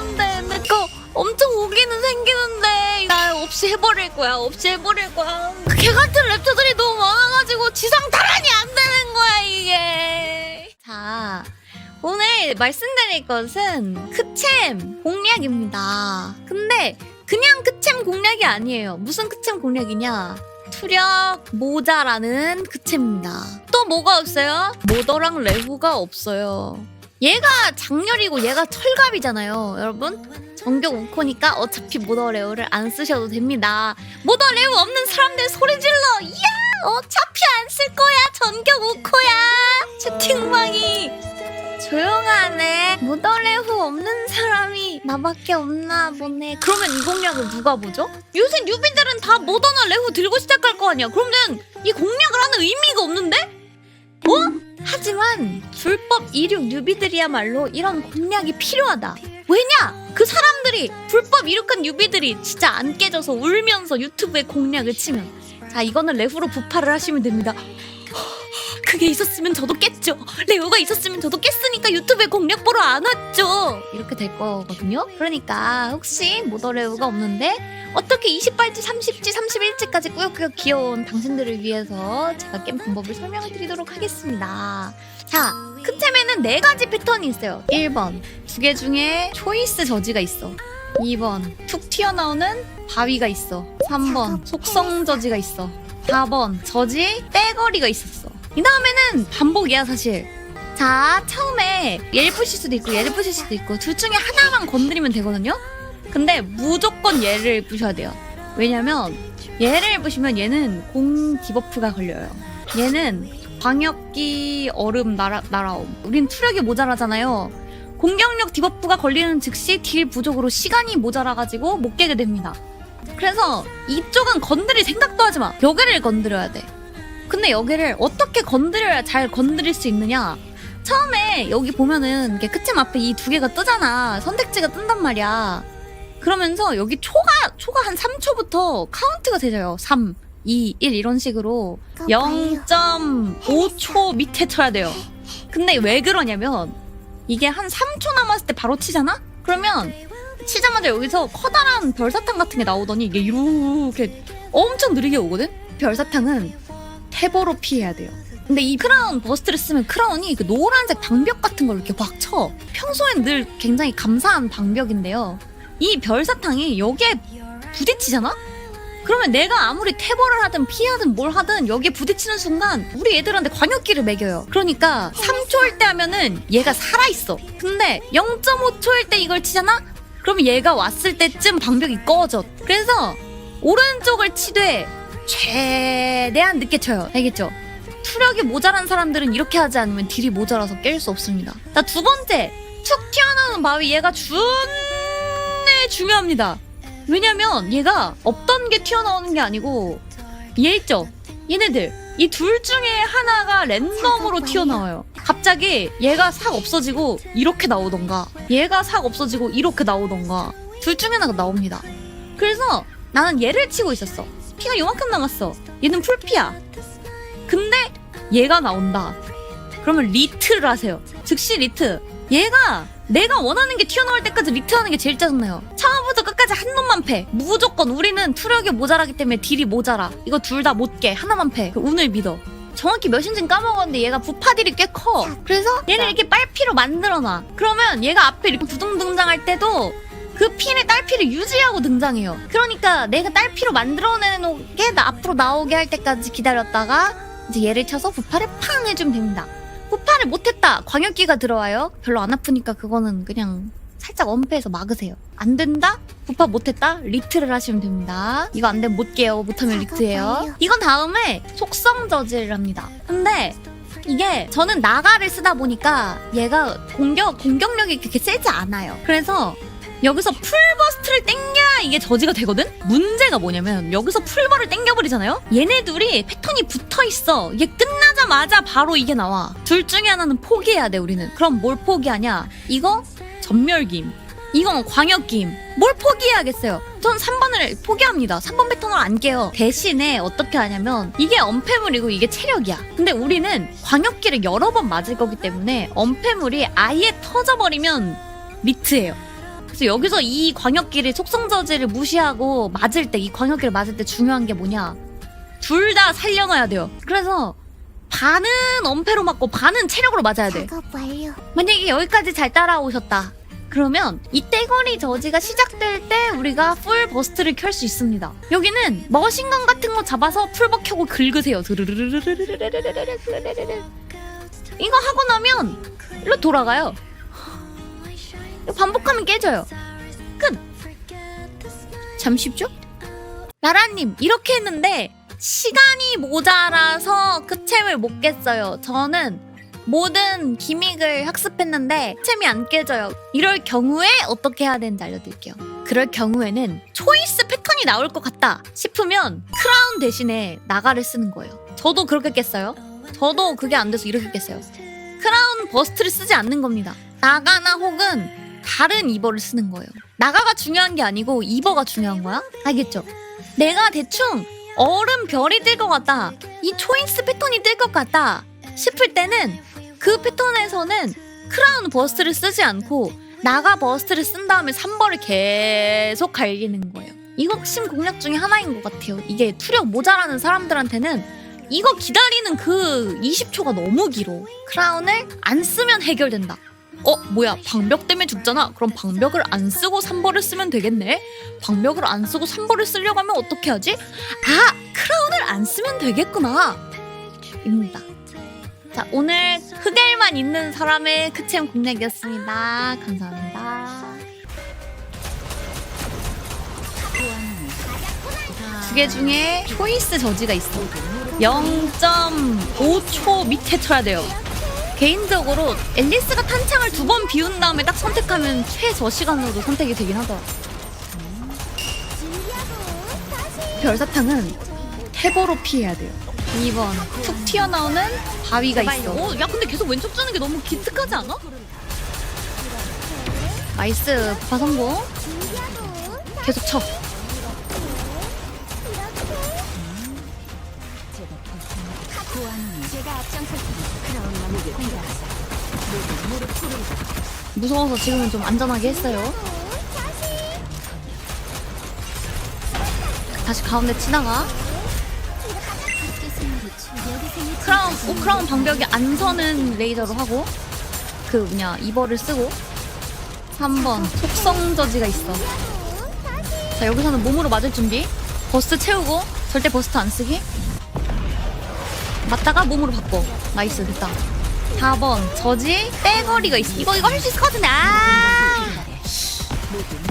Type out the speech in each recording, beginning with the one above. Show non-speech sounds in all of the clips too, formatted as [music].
안돼 내거 엄청 오기는 생기는데 나 없이 해버릴 거야 없이 해버릴 거야. 개 같은 랩터들이 너무 많아가지고 지상 탈환이 안 되는 거야 이게. 자 오늘 말씀드릴 것은 크챔 공략입니다. 근데 그냥 크챔 공략이 아니에요. 무슨 크챔 공략이냐? 투력 모자라는 크챔입니다. 또 뭐가 없어요? 모더랑 레후가 없어요 얘가 장렬이고 얘가 철갑이잖아요 여러분. 전격 우코니까 어차피 모더레오를 안 쓰셔도 됩니다. 모더레오 없는 사람들 소리 질러! 이야! 어차피 안 쓸 거야 전격 우코야! 채팅방이! 조용하네. 모더레오 없는 사람이 나밖에 없나 보네. 그러면 이 공략을 누가 보죠? 요새 뉴비들은 다 모더나 레후 들고 시작할 거 아니야. 그러면 이 공략을 하는 의미가 없는데? 어? 하지만 불법 이륙 뉴비들이야말로 이런 공략이 필요하다. 왜냐? 그 사람들이 불법 이륙한 뉴비들이 진짜 안 깨져서 울면서 유튜브에 공략을 치면 자 이거는 레후로 부파를 하시면 됩니다. [gasps] 그게 있었으면 저도 깼죠. 레오가 있었으면 저도 깼으니까 유튜브에 공략 보러 안 왔죠. 이렇게 될 거거든요. 그러니까 혹시 모더 레오가 없는데 어떻게 20발찌, 30찌, 31찌까지 꾸역꾸역 귀여운 당신들을 위해서 제가 깬 방법을 설명을 드리도록 하겠습니다. 자, 크템에는 네 가지 패턴이 있어요. 1번, 두 개 중에 초이스 저지가 있어. 2번, 툭 튀어나오는 바위가 있어. 3번, 속성 저지가 있어. 4번, 저지 떼거리가 있었어. 이 다음에는 반복이야, 사실. 자, 처음에 얘를 부실 수도 있고 얘를 부실 수도 있고 둘 중에 하나만 건드리면 되거든요? 근데 무조건 얘를 부셔야 돼요. 왜냐면 얘를 부시면 얘는 공 디버프가 걸려요. 얘는 광역기 얼음 날아, 날아옴. 우린 투력이 모자라잖아요. 공격력 디버프가 걸리는 즉시 딜 부족으로 시간이 모자라가지고 못 깨게 됩니다. 그래서 이쪽은 건드릴 생각도 하지 마. 여기를 건드려야 돼. 근데 여기를 어떻게 건드려야 잘 건드릴 수 있느냐? 처음에 여기 보면은 이게 끝점 앞에 이 두 개가 뜨잖아. 선택지가 뜬단 말이야. 그러면서 여기 초가 초가 한 3초부터 카운트가 되져요. 3, 2, 1 이런 식으로 0.5초 밑에 쳐야 돼요. 근데 왜 그러냐면 이게 한 3초 남았을 때 바로 치잖아? 그러면 치자마자 여기서 커다란 별사탕 같은 게 나오더니 이게 이렇게 엄청 느리게 오거든? 별사탕은 탭으로 피해야 돼요. 근데 이 크라운 버스트를 쓰면 크라운이 그 노란색 방벽 같은 걸 이렇게 확 쳐. 평소엔 늘 굉장히 감사한 방벽인데요. 이 별사탕이 여기에 부딪히잖아? 그러면 내가 아무리 태버를 하든 피하든 뭘 하든 여기에 부딪히는 순간 우리 애들한테 광역기를 매겨요. 그러니까 3초일 때 하면은 얘가 살아있어. 근데 0.5초일 때 이걸 치잖아? 그러면 얘가 왔을 때쯤 방벽이 꺼져. 그래서 오른쪽을 치되 최대한 늦게 쳐요. 알겠죠? 투력이 모자란 사람들은 이렇게 하지 않으면 딜이 모자라서 깰 수 없습니다. 자, 두 번째. 툭 튀어나오는 바위 얘가 준내 중요합니다. 왜냐면 얘가 없던 게 튀어나오는 게 아니고 얘 있죠? 얘네들 이 둘 중에 하나가 랜덤으로 튀어나와요. 갑자기 얘가 싹 없어지고 이렇게 나오던가 얘가 싹 없어지고 이렇게 나오던가 둘 중에 하나가 나옵니다. 그래서 나는 얘를 치고 있었어. 피가 요만큼 남았어. 얘는 풀피야. 근데 얘가 나온다. 그러면 리트를 하세요. 즉시 리트. 얘가 내가 원하는 게 튀어나올 때까지 리트하는 게 제일 짜증나요. 처음부터 끝까지 한 놈만 패. 무조건 우리는 투력이 모자라기 때문에 딜이 모자라. 이거 둘 다 못 깨. 하나만 패. 그 운을 믿어. 정확히 몇인지는 까먹었는데 얘가 부파딜이 꽤 커. 그래서 얘를 이렇게 빨피로 만들어놔. 그러면 얘가 앞에 이렇게 두둥 등장할 때도 그 핀의 딸피를 유지하고 등장해요. 그러니까 내가 딸피로 만들어내는 게 나 앞으로 나오게 할 때까지 기다렸다가 이제 얘를 쳐서 부파를 팡 해주면 됩니다. 부파를 못했다. 광역기가 들어와요. 별로 안 아프니까 그거는 그냥 살짝 엄폐해서 막으세요. 안 된다? 부파 못했다? 리트를 하시면 됩니다. 이거 안 되면 못 깨요. 못하면 리트예요. 이건 다음에 속성 저지를 합니다. 근데 이게 저는 나가를 쓰다 보니까 얘가 공격 공격력이 그렇게 세지 않아요. 그래서 여기서 풀버스트를 땡겨야 이게 저지가 되거든? 문제가 뭐냐면 여기서 풀버를 땡겨버리잖아요? 얘네 둘이 패턴이 붙어있어. 이게 끝나자마자 바로 이게 나와. 둘 중에 하나는 포기해야 돼 우리는. 그럼 뭘 포기하냐? 이거 전멸김. 이건 광역김. 뭘 포기해야겠어요? 전 3번을 포기합니다. 3번 패턴을 안 깨요. 대신에 어떻게 하냐면 이게 엄폐물이고 이게 체력이야. 근데 우리는 광역기를 여러 번 맞을 거기 때문에 엄폐물이 아예 터져버리면 리트예요. 그래서 여기서 이 광역기를 속성 저지를 무시하고 맞을 때 이 광역기를 맞을 때 중요한 게 뭐냐? 둘 다 살려놔야 돼요. 그래서 반은 엄폐로 맞고 반은 체력으로 맞아야 돼. 작업 완료. 만약에 여기까지 잘 따라오셨다. 그러면 이 떼거리 저지가 시작될 때 우리가 풀 버스트를 켤 수 있습니다. 여기는 머신건 같은 거 잡아서 풀버 켜고 긁으세요. 이거 하고 나면 일로 돌아가요. 반복하면 깨져요. 끝. 참 쉽죠? 나라님 이렇게 했는데 시간이 모자라서 끝챔을 못 깼어요. 저는 모든 기믹을 학습했는데 챔이 안 깨져요. 이럴 경우에 어떻게 해야 되는지 알려드릴게요. 그럴 경우에는 초이스 패턴이 나올 것 같다 싶으면 크라운 대신에 나가를 쓰는 거예요. 저도 그렇게 깼어요. 저도 그게 안 돼서 이렇게 깼어요. 크라운 버스트를 쓰지 않는 겁니다. 나가나 혹은 다른 이버를 쓰는 거예요. 나가가 중요한 게 아니고 이버가 중요한 거야? 알겠죠? 내가 대충 얼음 별이 뜰 것 같다. 이 초이스 패턴이 뜰 것 같다. 싶을 때는 그 패턴에서는 크라운 버스트를 쓰지 않고 나가 버스트를 쓴 다음에 3벌을 계속 갈기는 거예요. 이거 핵심 공략 중에 하나인 것 같아요. 이게 투력 모자라는 사람들한테는 이거 기다리는 그 20초가 너무 길어. 크라운을 안 쓰면 해결된다. 어, 뭐야, 방벽 때문에 죽잖아. 그럼 방벽을 안 쓰고 3벌을 쓰면 되겠네? 방벽을 안 쓰고 3벌을 쓰려고 하면 어떻게 하지? 아, 크라운을 안 쓰면 되겠구나. 입니다. 자, 오늘 흑엘만 있는 사람의 크챔 공략이었습니다. 감사합니다. 두 개 중에 초이스 저지가 있어. 0.5초 밑에 쳐야 돼요. 개인적으로 앨리스가 탄창을 두 번 비운 다음에 딱 선택하면 최저 시간으로 선택이 되긴 하더라. 별사탕은 태보로 피해야 돼요. 2번 툭 튀어나오는 바위가 있어. 어, 야 근데 계속 왼쪽 주는 게 너무 기특하지 않아? 나이스 부파 성공. 계속 쳐. 무서워서 지금은 좀 안전하게 했어요. 다시 가운데 치다가 크라운 오 크라운 방벽에 안 서는 레이저로 하고 그 뭐냐 이버를 쓰고 3번 속성 저지가 있어. 자 여기서는 몸으로 맞을 준비. 버스트 채우고 절대 버스트 안 쓰기. 맞다가 몸으로 바꿔. 나이스 됐다. 4번 저지 빼거리가 있어. 이거 이거 할 수 있을 것 같은데. 아.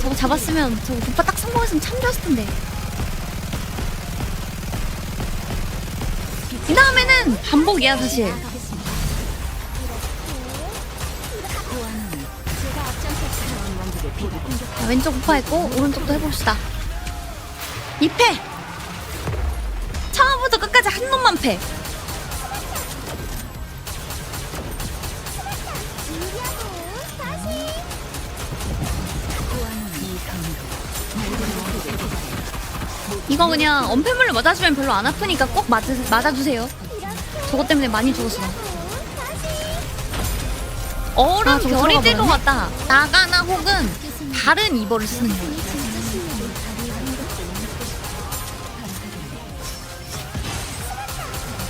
저거 잡았으면 저거 오빠 딱 성공했으면 참 좋았을 텐데. 이 다음에는 반복이야 사실. 자, 왼쪽 오파했고 오른쪽도 해봅시다. 2패. 처음부터 끝까지 한 놈만 패. 이거 그냥 엄폐물로 맞아주면 별로 안 아프니까 꼭 맞아, 맞아주세요. 저것 때문에 많이 죽었어. 얼음 아, 별이 뜰 것? 같다. 나가나 혹은 다른 이버를 쓰는 거예요.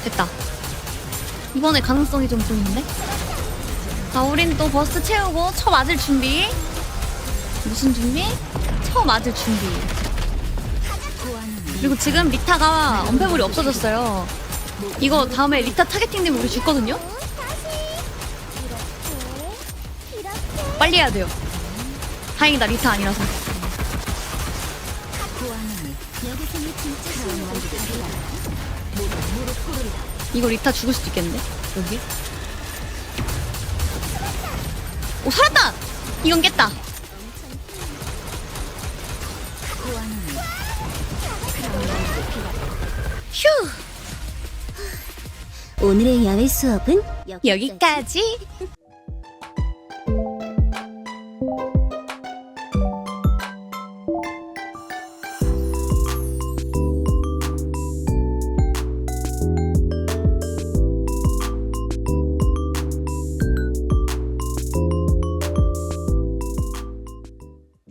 됐다. 이번에 가능성이 좀 보이는데? 자, 우린 또 버스 채우고 쳐 맞을 준비. 무슨 준비? 쳐 맞을 준비. 그리고 지금 리타가 엄폐물이 없어졌어요. 이거 다음에 리타 타겟팅 되면 우리 죽거든요? 빨리 해야 돼요. 다행이다, 리타 아니라서. 이거 리타 죽을 수도 있겠는데? 여기? 오, 살았다! 이건 깼다. 휴! 오늘의 야외 수업은 여기까지.